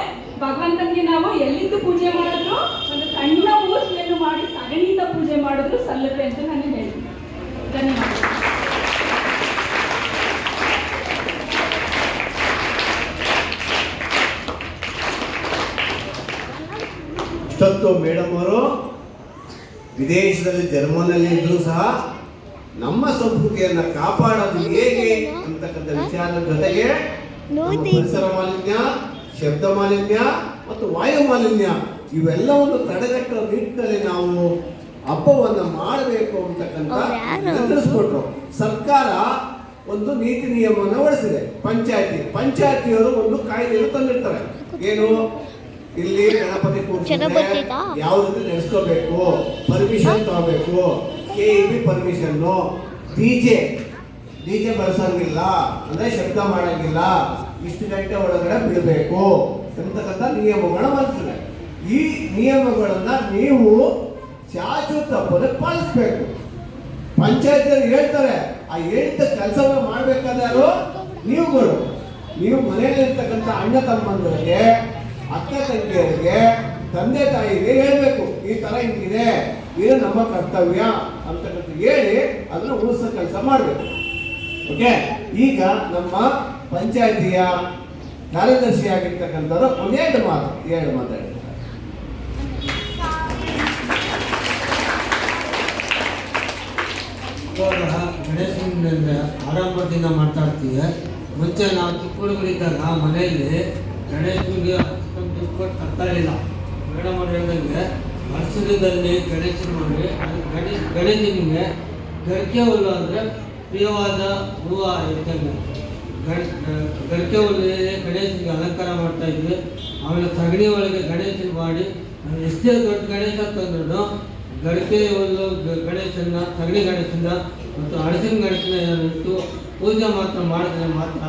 ಭಗವಂತನಿಗೆ ನಾವು ಎಲ್ಲಿಂದ ಪೂಜೆ ಮಾಡಿದ್ರು? ಒಂದು ಸಣ್ಣ ಮೂರ್ತಿಯನ್ನು ಮಾಡಿ ಸಗಣಿಯಿಂದ ಪೂಜೆ ಮಾಡಿದ್ರು ಸಲ್ಲತೆ ಅಂತ ನಾನು ಹೇಳ್ತೀನಿ. ಧನ್ಯವಾದ ಇಷ್ಟೊತ್ತು ಮೇಡಮ್ ಅವರು ವಿದೇಶದಲ್ಲಿ ಜರ್ಮನಲ್ಲಿ ಇದ್ರೂ ಸಹ ನಮ್ಮ ಸಂಸ್ಕೃತಿಯನ್ನ ಕಾಪಾಡೋದು ಹೇಗೆ ಅಂತಕ್ಕಂಥ ವಿಚಾರದ ಜೊತೆಗೆ ಪರಿಸರ ಮಾಲಿನ್ಯ ಶಬ್ದ ಮಾಲಿನ್ಯ ಮತ್ತು ವಾಯು ಮಾಲಿನ್ಯ ಇವೆಲ್ಲವನ್ನು ತಡೆಗಟ್ಟುವ ನಿಟ್ಟಿನಲ್ಲಿ ನಾವು ಹಬ್ಬವನ್ನ ಮಾಡಬೇಕು ಅಂತಕ್ಕಂಥ ಸರ್ಕಾರ ಒಂದು ನೀತಿ ನಿಯಮವನ್ನು ಹೊರಡಿಸಿದೆ. ಪಂಚಾಯತಿ. ಪಂಚಾಯತಿಯವರು ಒಂದು ಕಾಯ್ದೆಯನ್ನು ತಂದಿರ್ತಾರೆ. ಏನು? ಇಲ್ಲಿ ಗಣಪತಿ ಪೂಜೆ ಯಾವ ರೀತಿ ನಡೆಸ್ಕೋಬೇಕು ಪರ್ಮಿಷನ್ ತಗೋಬೇಕು. K B permission DJ DJ ಬಳಸಂಗಿಲ್ಲ ಅಂದ್ರೆ ಶಬ್ದ ಮಾಡಂಗಿಲ್ಲ. ಇಷ್ಟು ಗಂಟೆ ಒಳಗಡೆ ಬಿಡಬೇಕು. ಎಂತಕ್ಕಂಥ ನಿಯಮಗಳ ಮಾಡ್ತಾರೆ ಈ ನಿಯಮಗಳನ್ನ ನೀವು ಚಾಚು ತಪ್ಪದೆ ಪಾಲಿಸ್ಬೇಕು. ಪಂಚಾಯತ್ ಹೇಳ್ತಾರೆ ಆ ಹೇಳಿದ ಕೆಲಸವನ್ನು ಮಾಡ್ಬೇಕಾದ್ರೆ ಯಾರು? ನೀವುಗಳು. ನೀವು ಮನೆಯಲ್ಲಿರ್ತಕ್ಕಂಥ ಅಣ್ಣ ತಮ್ಮಂದರಿಗೆ ಅಕ್ಕ ತಂಗಿಯರಿಗೆ, ತಂದೆ ತಾಯಿಗೆ ಹೇಳ್ಬೇಕು, ಈ ತರ ಹಿಂಗಿದೆ, ಇದು ನಮ್ಮ ಕರ್ತವ್ಯ ಅಂತಕ್ಕಂಥ ಹೇಳಿ ಅದನ್ನ ಉಳಿಸೋ ಕೆಲಸ ಮಾಡಬೇಕು. ಓಕೆ ಈಗ ನಮ್ಮ ಪಂಚಾಯತಿಯ ಕಾರ್ಯದರ್ಶಿ ಆಗಿರ್ತಕ್ಕಂಥವ್ರು ಒಂದೆರಡು ಮಾತು ಎರಡು ಮಾತಾಡಿ. ಗಣೇಶನ ಆರಂಭದಿಂದ ಮಾತಾಡ್ತೀವಿ. ಮುಂಚೆ ನಾವು ಚಿಕ್ಕ ಹುಡುಗರಿದ್ದಾಗ ಮನೆಯಲ್ಲಿ ಗಣೇಶನಿಗೆ ದುಡ್ಡು ಕೊಟ್ಟು ತರ್ತಾ ಇಲ್ಲ. ಮೇಡಮ್ ಅವ್ರು ಹೇಳ್ದಂಗೆ ವರ್ಷದಲ್ಲಿ ಗಣೇಶನ ಮಾಡಿ ಗಣೇಶ ಗಣೇಶನಿಗೆ ಗರಿಕೆ ಹುಲ್ಲು ಅಂದರೆ ಪ್ರಿಯವಾದ ಹೂವು ಇರ್ತಂಗೆ ಗಣ ಗರಿಕೆ ಹುಲ್ಲಿನಲ್ಲಿ ಗಣೇಶನಿಗೆ ಅಲಂಕಾರ ಮಾಡ್ತಾ ಇದ್ವಿ. ಆಮೇಲೆ ಸಗಣಿ ಒಳಗೆ ಗಣೇಶನ ಮಾಡಿ ಎಷ್ಟೇ ದೊಡ್ಡ ಗಣೇಶ ತಂದ್ರೂ ಗಡಿಕೆ ಹುಲ್ಲು ಗಣೇಶನ ಸಗಣಿ ಗಣೇಶನ ಮತ್ತು ಅಣಸಿನ ಗಣೇಶನ ಏನಿತ್ತು ಪೂಜೆ ಮಾತ್ರ ಮಾಡಿದ್ರೆ ಮಾತ್ರ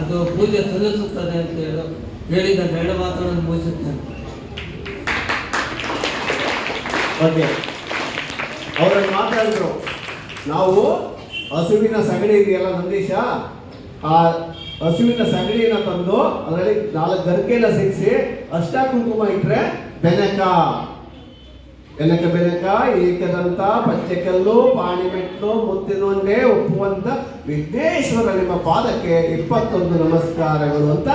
ಅದು ಪೂಜೆ ಸಲ್ಲಿಸುತ್ತದೆ ಅಂತ ಹೇಳಿ ಹೇಳಿದ ಎರಡು ಮಾತುಗಳನ್ನು ಮುಗಿಸುತ್ತೇನೆ. ಓಕೆ. ಮಾತಾಡಿದ್ರು. ನಾವು ಹಸುವಿನ ಸಗಣಿ ಇದೆಯಲ್ಲ ನಂದೀಶ? ಆ ಹಸುವಿನ ಸಗಣಿನ ತಂದು ಅದರಲ್ಲಿ ನಾಲ್ಕು ಗರಿಕೆನ ಸಿಗಿಸಿ ಅಷ್ಟ ಕುಂಕುಮ ಇಟ್ರೆ ಬೆನಕ. ಬೆನಕ ಬೆನಕ, ಏಕದಂತ ಪಚ್ಚೆಕಲ್ಲು ಪಾಣಿಮೆಟ್ಟು, ಮುತ್ತಿನೊಂದೇ ಒಪ್ಪುವಂತ ವಿಘ್ನೇಶ್ವರ ನಿಮ್ಮ ಪಾದಕ್ಕೆ ಇಪ್ಪತ್ತೊಂದು ನಮಸ್ಕಾರಗಳು ಅಂತ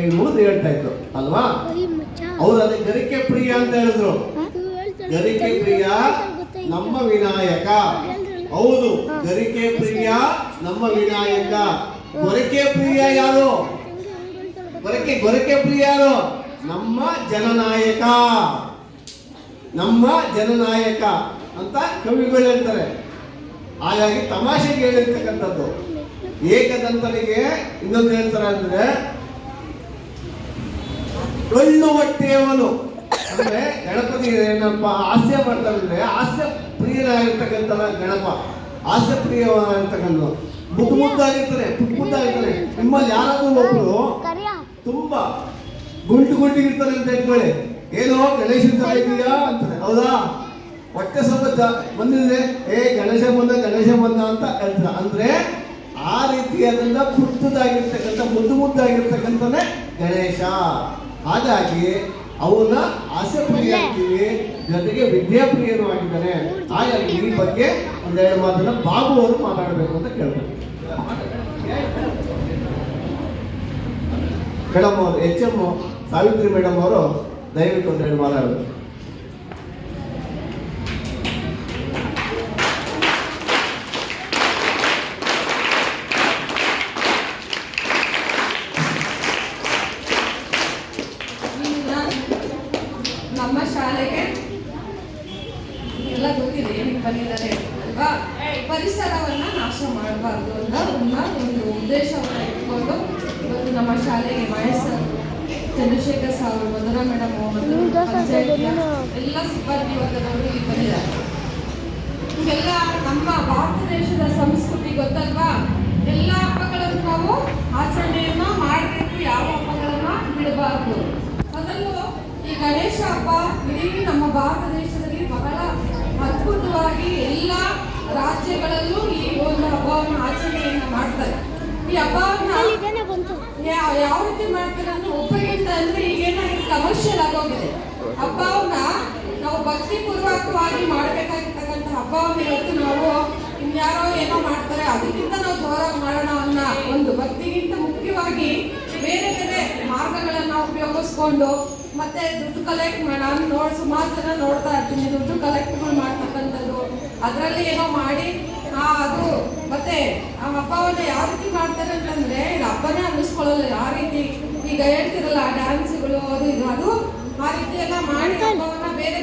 ಮುಗಿದು ಹೇಳ್ತಾ ಇದ್ರು ಅಲ್ವಾ? ಅವ್ರು ಅದೇ ಗರಿಕೆ ಪ್ರಿಯ ಅಂತ ಹೇಳಿದ್ರು. ಗರಿಕೆ ಪ್ರಿಯ ನಮ್ಮ ವಿನಾಯಕ. ಹೌದು ಗರಿಕೆ ಪ್ರಿಯ ನಮ್ಮ ವಿನಾಯಕ. ಗೊರಕೆ ಪ್ರಿಯ ಯಾರು? ಗೊರಕೆ ಗೊರಕೆ ಪ್ರಿಯ ಯಾರು? ನಮ್ಮ ಜನನಾಯಕ. ನಮ್ಮ ಜನನಾಯಕ ಅಂತ ಕವಿಗಳು ಹೇಳ್ತಾರೆ. ಹಾಗಾಗಿ ತಮಾಷೆಗೆ ಹೇಳಿರ್ತಕ್ಕಂಥದ್ದು. ಏಕದಂತನಿಗೆ ಇನ್ನೊಂದು ಹೇಳ್ತಾರೆ ಅಂದ್ರೆ ಕಳ್ಳು ಹೊಟ್ಟೆಯವನು ಅಂದ್ರೆ ಗಣಪತಿ ಏನಪ್ಪ, ಹಾಸ್ಯ ಮಾಡ್ತಾ ಇದ್ರೆ ಹಾಸ್ಯ ಪ್ರಿಯನಾಗಿರ್ತಕ್ಕಂಥ ಗಣಪ, ಹಾಸ್ಯ ಪ್ರಿಯವಾಗಿರ್ತಕ್ಕಂಥ ಮುದ್ದು ಮುದ್ದಾಗಿರ್ತಾನೆ, ಪುಟ್ ಮುದ್ದಾಗಿರ್ತಾನೆ. ನಿಮ್ಮಲ್ಲಿ ಯಾರಾದ್ರೂ ಒಬ್ರು ತುಂಬಾ ಗುಂಟು ಗುಂಟಿಗಿರ್ತಾರೆ ಅಂತ ಇಟ್ಕೊಳ್ಳಿ ಏನೋ ಗಣೇಶನ ತರ ಇದೆಯಾ ಅಂತಾರೆ ಹೌದಾ? ಹೊಟ್ಟೆ ಸ್ವಲ್ಪ ಬಂದಿದೆ. ಏ, ಗಣೇಶ ಬಂದ ಗಣೇಶ ಬಂದ ಅಂತ ಹೇಳ್ತಾರೆ. ಅಂದ್ರೆ ಆ ರೀತಿಯಾದಂತ ಪುಟ್ಟದಾಗಿರ್ತಕ್ಕಂಥ, ಮುದ್ದು ಮುದ್ದಾಗಿರ್ತಕ್ಕಂಥನೇ ಗಣೇಶ. ಹಾಗಾಗಿ ಅವನ ಆಸೆ ಪ್ರಿಯಾಗ್ತೀವಿ ಜೊತೆಗೆ ವಿದ್ಯಾಪ್ರಿಯನು ಆಗಿದ್ದಾನೆ ಹಾಗಾಗಿ ಈ ಬಗ್ಗೆ ಒಂದೆರಡು ಮಾತನ್ನ ಬಾಬು ಅವರು ಮಾತಾಡಬೇಕು ಅಂತ ಕೇಳ್ತಾರೆ. ಮೇಡಮ್ ಅವರು ಎಚ್ ಎಂ ಸಾವಿತ್ರಿ ಮೇಡಮ್ ಅವರು ದಯವಿಟ್ಟು ಒಂದೆರಡು ಮಾತಾಡಬೇಕು ನಮ್ಮ ಶಾಲೆ ಶಾಲೆಗೆ ಎಲ್ಲ ಗೊತ್ತಿದೆ ಏನಕ್ಕೆ ಬಂದಿದ್ದಾರೆ ಅಲ್ವಾ ಪರಿಸರವನ್ನ ನಾಶ ಮಾಡಬಾರ್ದು ಅಂತ ಒಂದು ಒಂದು ಉದ್ದೇಶವನ್ನ ಇಟ್ಕೊಂಡು ಇವತ್ತು ನಮ್ಮ ಶಾಲೆಗೆ Mahesh sir Chandrashekhar sir Madhura madam ಮತ್ತು ಪಂಚಾಯತಿಯ ಎಲ್ಲ ಸಿಬ್ಬಂದಿ ವರ್ಗದವರು ಇಲ್ಲಿ ಬಂದಿದ್ದಾರೆ. ಇವೆಲ್ಲ ನಮ್ಮ ಭಾರತ ದೇಶದ ಸಂಸ್ಕೃತಿ ಗೊತ್ತಲ್ವಾ? ಎಲ್ಲ ಹಬ್ಬಗಳನ್ನು ನಾವು ಆಚರಣೆಯನ್ನ ಮಾಡಬೇಕು ಯಾವ ಹಬ್ಬಗಳನ್ನ ಬಿಡಬಾರದು. ಮೊದಲು ಈ ಗಣೇಶ ಹಬ್ಬ ಇಡೀ ನಮ್ಮ ಭಾರತ ದೇಶದಲ್ಲಿ ಬಹಳ ಅದ್ಭುತವಾಗಿ ಎಲ್ಲ ರಾಜ್ಯಗಳಲ್ಲೂ ಈ ಒಂದು ಹಬ್ಬವನ್ನು ಆಚರಣೆಯನ್ನ ಮಾಡ್ತಾರೆ. ಈ ಹಬ್ಬವನ್ನ ಯಾವ ರೀತಿ ಮಾಡ್ತಾರೆ ಅಂದ್ರೆ ಈಗೇನ ಕಮರ್ಷಿಯಲ್ ಆಗೋಗಿದೆ ಹಬ್ಬವನ್ನ ನಾವು ಭಕ್ತಿ ಪೂರ್ವಕವಾಗಿ ಮಾಡಬೇಕಾಗಿರ್ತಕ್ಕಂಥ ಹಬ್ಬವನ್ನು ಇವತ್ತು ನಾವು ಇನ್ಯಾರೋ ಏನೋ ಮಾಡ್ತಾರೆ, ಅದಕ್ಕಿಂತ ನಾವು ಜೋರಾಗಿ ಮಾಡೋಣ ಅನ್ನೋ ಒಂದು ಭಕ್ತಿಗಿಂತ ಮುಖ್ಯವಾಗಿ ಬೇರೆ ಬೇರೆ ಮಾರ್ಗಗಳನ್ನ ಉಪಯೋಗಿಸ್ಕೊಂಡು ಮತ್ತೆ ದುಡ್ಡು ಕಲೆಕ್ಟ್ ನಾನು ನೋಡ್ ಸುಮಾರು ಜನ ನೋಡ್ತಾ ಇರ್ತೀನಿ, ದುಡ್ಡು ಕಲೆಕ್ಟ್ಗಳು ಮಾಡ್ತಕ್ಕಂಥದ್ದು. ಅದರಲ್ಲಿ ಏನೋ ಮಾಡಿ, ಆ, ಅದು ಮತ್ತೆ ಆ ಹಬ್ಬವನ್ನು ಯಾವ ರೀತಿ ಮಾಡ್ತಾರೆ ಅಂತಂದ್ರೆ ಹಬ್ಬನೇ ಅನ್ನಿಸ್ಕೊಳ್ಳಲ್ಲ, ಆ ರೀತಿ ಈಗ ಹೇಳ್ತಿರಲ್ಲ ಡ್ಯಾನ್ಸ್ಗಳು ಅದು ಇದು, ಅದು ಆ ರೀತಿ ಎಲ್ಲ ಮಾಡಿ ಹಬ್ಬವನ್ನ ಬೇರೆ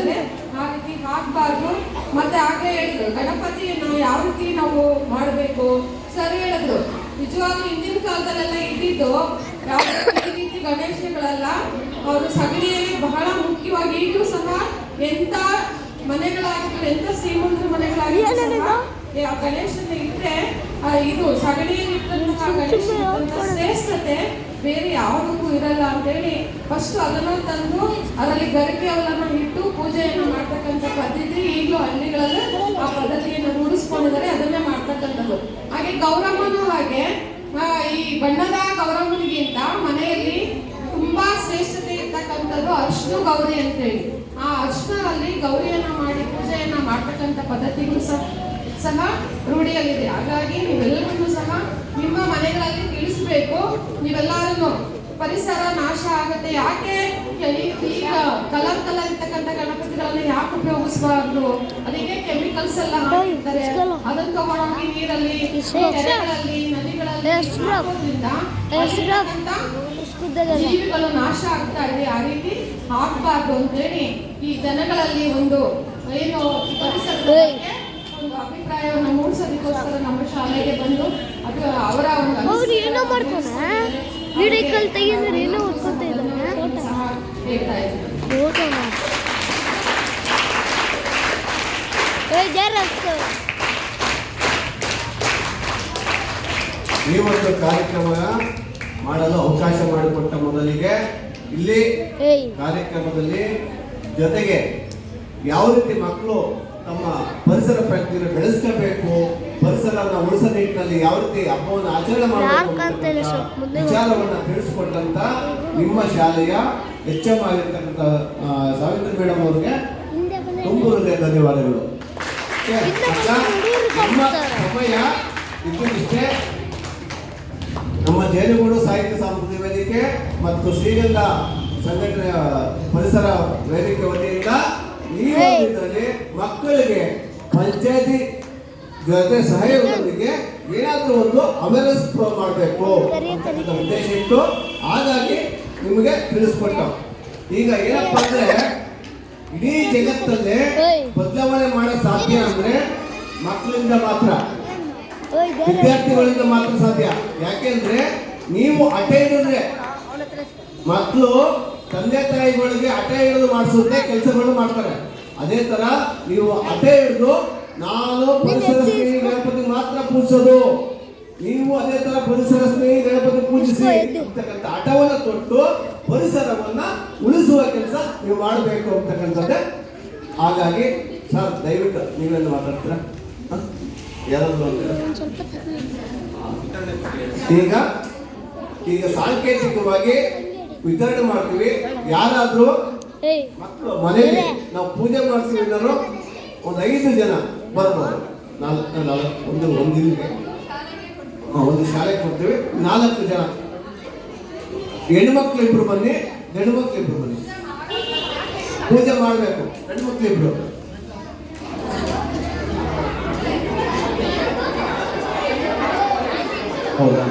ಬೇರೆ. ಆ ರೀತಿ ಹಾಕ್ಬಾರ್ದು ಮತ್ತೆ ಆಗ್ಲೇ ಹೇಳಿದ್ರು ಗಣಪತಿಯನ್ನು ಯಾವ ರೀತಿ ನಾವು ಮಾಡಬೇಕು? ಸರಿ ಹೇಳಿದ್ರು ನಿಜವಾಗ್ಲೂ ಹಿಂದಿನ ಕಾಲದಲ್ಲೆಲ್ಲ ಇದ್ದಿದ್ದು ಯಾವ ಈ ರೀತಿ ಗಣೇಶಗಳೆಲ್ಲ ಅವರು ಸಗಣಿಯಲ್ಲಿ ಬಹಳ ಮುಖ್ಯವಾಗಿ ಈಗಲೂ ಸಹ ಎಂತ ಮನೆಗಳಾಗಿದ್ರು ಎಂತ ಶ್ರೀಮಂತರ ಮನೆಗಳಾಗಿ ಗಣೇಶನ ಇಟ್ಟರೆ ಇದು ಸಗಣಿ ಗಣೇಶನ ಶ್ರೇಷ್ಠತೆ ಬೇರೆ ಯಾವುದಕ್ಕೂ ಇರಲ್ಲ ಅಂತೇಳಿ ಫಸ್ಟ್ ಅದನ್ನು ತಂದು ಅದರಲ್ಲಿ ಗರಿಕೆ ಅವಲನ್ನ ಇಟ್ಟು ಪೂಜೆಯನ್ನು ಮಾಡ್ತಕ್ಕಂಥ ಪದ್ಧತಿ ಈಗಲೂ ಹಳ್ಳಿಗಳಲ್ಲಿ ಆ ಪದ್ಧತಿಯನ್ನು ರೂಢಿಸ್ಕೊಂಡಿದ್ದಾರೆ ಅದನ್ನೇ ಮಾಡ್ತಕ್ಕಂಥದ್ದು. ಹಾಗೆ ಗೌರಮ್ಮನೂ ಹಾಗೆ ಈ ಬಣ್ಣದ ಗೌರಮ್ಮನಿಗಿಂತ ಮನೆಯಲ್ಲಿ ತುಂಬಾ ಶ್ರೇಷ್ಠತೆ ಇರ್ತಕ್ಕಂಥದ್ದು ಅರ್ಶಿನ ಗೌರಿ ಅಂತೇಳಿ. ಆ ಅರ್ಶನಲ್ಲಿ ಗೌರಿಯನ್ನ ಮಾಡಿ ಪೂಜೆಯನ್ನ ಮಾಡ್ತಕ್ಕಂಥ ಪದ್ಧತಿಗಳು ಸಹ ಸಹ ರೂಢಿಯಲ್ಲಿದೆ. ಹಾಗಾಗಿ ನೀವೆಲ್ಲರೂ ಸಹ ನಿಮ್ಮ ಮನೆಗಳಲ್ಲಿ ತಿಳಿಸ್ಬೇಕು. ನೀವೆಲ್ಲರೂ ಪರಿಸರ ನಾಶ ಆಗುತ್ತೆ. ಯಾಕೆ? ಈಗ ಕಲರ್ ಕಲರ್ ಇರ್ತಕ್ಕಂಥ ಗಣಪತಿಗಳನ್ನ ಯಾಕೆ ಉಪಯೋಗಿಸಬಾರ್ದು? ಅದಕ್ಕೆ ಕೆಮಿಕಲ್ಸ್ ಎಲ್ಲ ಹಾಕಿರ್ತಾರೆ. ಅದನ್ನ ತಗೊಂಡೋಗಿ ನೀರಲ್ಲಿ, ಕೆರೆಗಳಲ್ಲಿ, ನದಿಗಳಲ್ಲಿ ಜೀವಿಗಳು ನಾಶ ಆಗ್ತಾ ಇದೆ. ಆ ರೀತಿ ಆಗ್ಬಾರ್ದು ಅಂತೇಳಿ ಈ ಜನಗಳಲ್ಲಿ ಒಂದು ಏನು ಒಂದು ಅಭಿಪ್ರಾಯವನ್ನು ಮೂಡಿಸೋದಕ್ಕೋಸ್ಕರ ನಮ್ಮ ಶಾಲೆಗೆ ಬಂದು ಅದು ಅವರ ಒಂದು ಅವ್ರು ಏನೋ ಮಾಡ್ತಾರೆ ಮಾಡ್ತಾನೆ. ವಿಡಿಯೋ ಕಾಲ್ ತೆಗಿದ್ರೆ ಏನೋ ಓದ್ಕೊತ ಸಹ ಹೇಳ್ತಾ ಇದ್ದಾರೆ ಫೋಟೋನ ಈ ಒಂದು ಕಾರ್ಯಕ್ರಮ ಮಾಡಲು ಅವಕಾಶ ಮಾಡಿಕೊಟ್ಟ ಮೊದಲಿಗೆ ಇಲ್ಲಿ ಕಾರ್ಯಕ್ರಮದಲ್ಲಿ ಜೊತೆಗೆ ಯಾವ ರೀತಿ ಮಕ್ಕಳು ತಮ್ಮ ಪರಿಸರ ಪ್ರಜ್ಞೆಯನ್ನು ಬೆಳೆಸ್ಕೋಬೇಕು. ಪರಿಸರವನ್ನು ಉಳಿಸೋ ನಿಟ್ಟಿನಲ್ಲಿ ಯಾವ ರೀತಿ ಹಬ್ಬವನ್ನು ಆಚರಣೆ ಮಾಡಬೇಕು ವಿಚಾರವನ್ನು ತಿಳಿಸಿಕೊಟ್ಟಂತ ನಿಮ್ಮ ಶಾಲೆಯ ಎಚ್ ಎಂ ಆಗಿರ್ತಕ್ಕಂಥ ಸಾವಿತ್ರಿ ಮೇಡಮ್ ಅವ್ರಿಗೆ ತುಂಬುವುದೇ ತುಂಬ ಧನ್ಯವಾದಗಳು. ನಮ್ಮ. ಸಮಯ ಇದ್ದಿಷ್ಟೇ ನಮ್ಮ ಜೇನುಗೂಡು ಸಾಹಿತ್ಯ ಸಾಂಸ್ಕೃತಿಕ ವೇದಿಕೆ ಮತ್ತು ಶ್ರೀಗಂಧ ಸಂಘಟನೆಯ ಪರಿಸರ ವೇದಿಕೆ ವತಿಯಿಂದ ಈ. ಇದರಲ್ಲಿ ಮಕ್ಕಳಿಗೆ ಪಂಚಾಯತಿ ಜೊತೆ ಸಹಯೋಗದೊಂದಿಗೆ ಏನಾದರೂ ಒಂದು ಅವೇರ್ನೆಸ್ ಮಾಡಬೇಕು. ಅಂತ ಉದ್ದೇಶ ಇಟ್ಟು ಹಾಗಾಗಿ ನಿಮಗೆ ತಿಳಿಸ್ಕೊಟ್ಟು ಈಗ ಏನಪ್ಪ ಅಂದ್ರೆ ಇಡೀ ಜಗತ್ತಲ್ಲಿ ಬದಲಾವಣೆ ಮಾಡಕ್ ಸಾಧ್ಯ ಅಂದ್ರೆ ಮಕ್ಕಳಿಂದ ಮಾತ್ರ ವಿದ್ಯಾರ್ಥಿಗಳಿಂದ ಮಾತ್ರ ಸಾಧ್ಯ ಯಾಕೆಂದ್ರೆ ನೀವು ಅಟೆಂಡ್ ಅಂದ್ರೆ ಮಕ್ಕಳು ತಂದೆ ತಾಯಿಗಳಿಗೆ ಅಟೆ ಹಿಡಿದು ಮಾಡಿಸುತ್ತೆ ಕೆಲಸಗಳು ಮಾಡ್ತಾರೆ. ಅದೇ ತರ ನೀವು ಅಟೆ ಹಿಡಿದು ನಾನು ಪರಿಸರ ಸ್ನೇಹಿ ಗಣಪತಿ ಮಾತ್ರ ಪೂಜಿಸೋದು. ನೀವು ಅದೇ ತರ ಪರಿಸರ ಸ್ನೇಹಿ ಗಣಪತಿ ಪೂಜಿಸಿ ಅಂತಕ್ಕಂಥ ಹಠವನ್ನು ತೊಟ್ಟು ಪರಿಸರವನ್ನ ಉಳಿಸುವ ಕೆಲಸ ನೀವು ಮಾಡಬೇಕು ಅಂತಕ್ಕಂಥದ್ದೇ. ಹಾಗಾಗಿ ಸರ್ ದಯವಿಟ್ಟು ನೀವೇನು ಮಾತಾಡ್ತೀರಾ? ಯಾರಾದ್ರು ಈಗ ಈಗ ಸಾಂಕೇತಿಕವಾಗಿ ವಿತರಣೆ ಮಾಡ್ತೀವಿ. ಯಾರಾದ್ರೂ ಮಕ್ಕಳು ಮನೆಯಲ್ಲಿ ನಾವು ಪೂಜೆ ಮಾಡ್ತೀವಿ ಅನ್ನೋರು ಒಂದು ಐದು ಜನ ಬರ್ಬೋದು. ನಾಲ್ಕು ನಾಲ್ಕು ಒಂದು ಒಂದು ದಿನಕ್ಕೆ ಒಂದು ಶಾಲೆಗೆ ಕೊಡ್ತೀವಿ. ನಾಲ್ಕು ಜನ. ಹೆಣ್ಮಕ್ಳು ಇಬ್ರು ಬನ್ನಿ ಹೆಣ್ಮಕ್ಳು ಮಕ್ಳು ಇಬ್ರು ಬನ್ನಿ. ಪೂಜೆ ಮಾಡಬೇಕು ಹೆಣ್ಮಕ್ಳು ಮಕ್ಳು ಇಬ್ರು. ಹೌದಾ?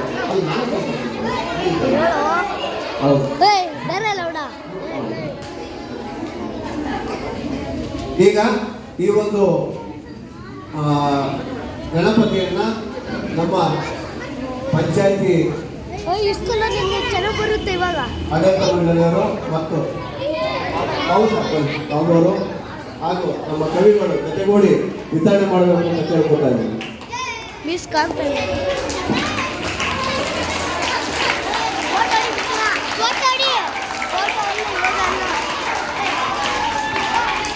ಈಗ ಈ ಒಂದು ಗಣಪತಿಯನ್ನ ನಮ್ಮ ಪಂಚಾಯತಿ ಆಡಳಿತ ಮಂಡಳಿಯವರು ಮತ್ತು ಹೌದು ಅವರು ಹಾಗೂ ನಮ್ಮ ಕವಿಗಳು ಜೊತೆಗೂಡಿ ವಿತರಣೆ ಮಾಡಬೇಕು ಅಂತ ಕೇಳ್ಕೊತಾ ಇದ್ದೀನಿ.